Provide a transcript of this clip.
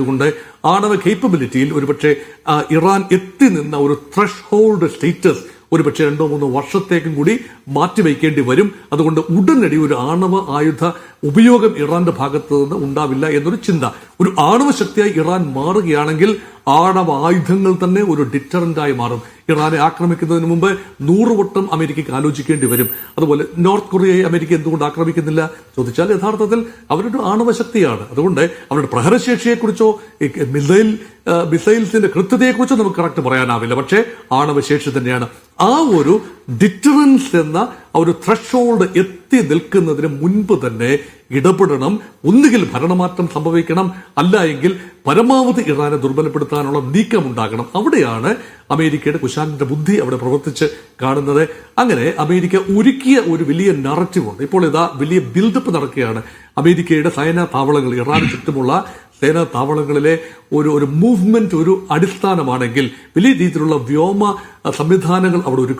ആയതുകൊണ്ട് ആണവ കേപ്പബിലിറ്റിയിൽ ഒരുപക്ഷെ ഇറാൻ എത്തി നിന്ന ഒരു ത്രഷ് ഹോൾഡ് സ്റ്റേറ്റസ് ഒരുപക്ഷെ രണ്ടോ മൂന്നോ വർഷത്തേക്കും കൂടി മാറ്റിവെക്കേണ്ടി വരും. അതുകൊണ്ട് ഉടനടി ഒരു ആണവ ആയുധ ഉപയോഗം ഇറാന്റെ ഭാഗത്ത് നിന്ന് ഉണ്ടാവില്ല എന്നൊരു ചിന്ത. ഒരു ആണവ ശക്തിയായി ഇറാൻ മാറുകയാണെങ്കിൽ ആണവ ആയുധങ്ങൾ തന്നെ ഒരു ഡിറ്ററന്റായി മാറും. ഇറാനെ ആക്രമിക്കുന്നതിന് മുമ്പ് നൂറ് വട്ടം അമേരിക്കയ്ക്ക് ആലോചിക്കേണ്ടി വരും. അതുപോലെ നോർത്ത് കൊറിയയെ അമേരിക്ക എന്തുകൊണ്ട് ആക്രമിക്കുന്നില്ല? ചോദിച്ചാൽ യഥാർത്ഥത്തിൽ അവരുടെ ആണവശക്തിയാണ് അതുകൊണ്ട് അവരുടെ പ്രഹരശേഷിയെക്കുറിച്ചോ മിസൈൽ മിസൈൽസിന്റെ കൃത്യതയെക്കുറിച്ചോ നമുക്ക് കറക്റ്റ് പറയാനാവില്ല. പക്ഷേ ആണവശേഷി തന്നെയാണ്. ആ ഒരു ഡിറ്ററൻസ് എന്ന ഒരു ത്രഷോൾഡ് എത്തി നിൽക്കുന്നതിന് മുൻപ് തന്നെ ഇടപെടണം ഒന്നുകിൽ ഭരണമാറ്റം സംഭവിക്കണം അല്ല എങ്കിൽ പരമാവധി ഇറാനെ ദുർബലപ്പെടുത്താനുള്ള നീക്കം ഉണ്ടാകണം അവിടെയാണ് അമേരിക്കയുടെ കുശാലിന്റെ ബുദ്ധി അവിടെ പ്രവർത്തിച്ച് കാണുന്നത്. അങ്ങനെ അമേരിക്ക ഒരുക്കിയ ഒരു വലിയ നററ്റീവ് ഉണ്ട്. ഇപ്പോൾ ഇതാ വലിയ ബിൽഡപ്പ് നടക്കുകയാണ്. അമേരിക്കയുടെ സൈന താവളങ്ങൾ ഇറാന് ചുറ്റുമുള്ള സേനാ താവളങ്ങളിലെ ഒരു ഒരു മൂവ്മെന്റ് ഒരു അടിസ്ഥാനമാണെങ്കിൽ വലിയ രീതിയിലുള്ള വ്യോമ സംവിധാനങ്ങൾ അവിടെ ഒരുക്കും.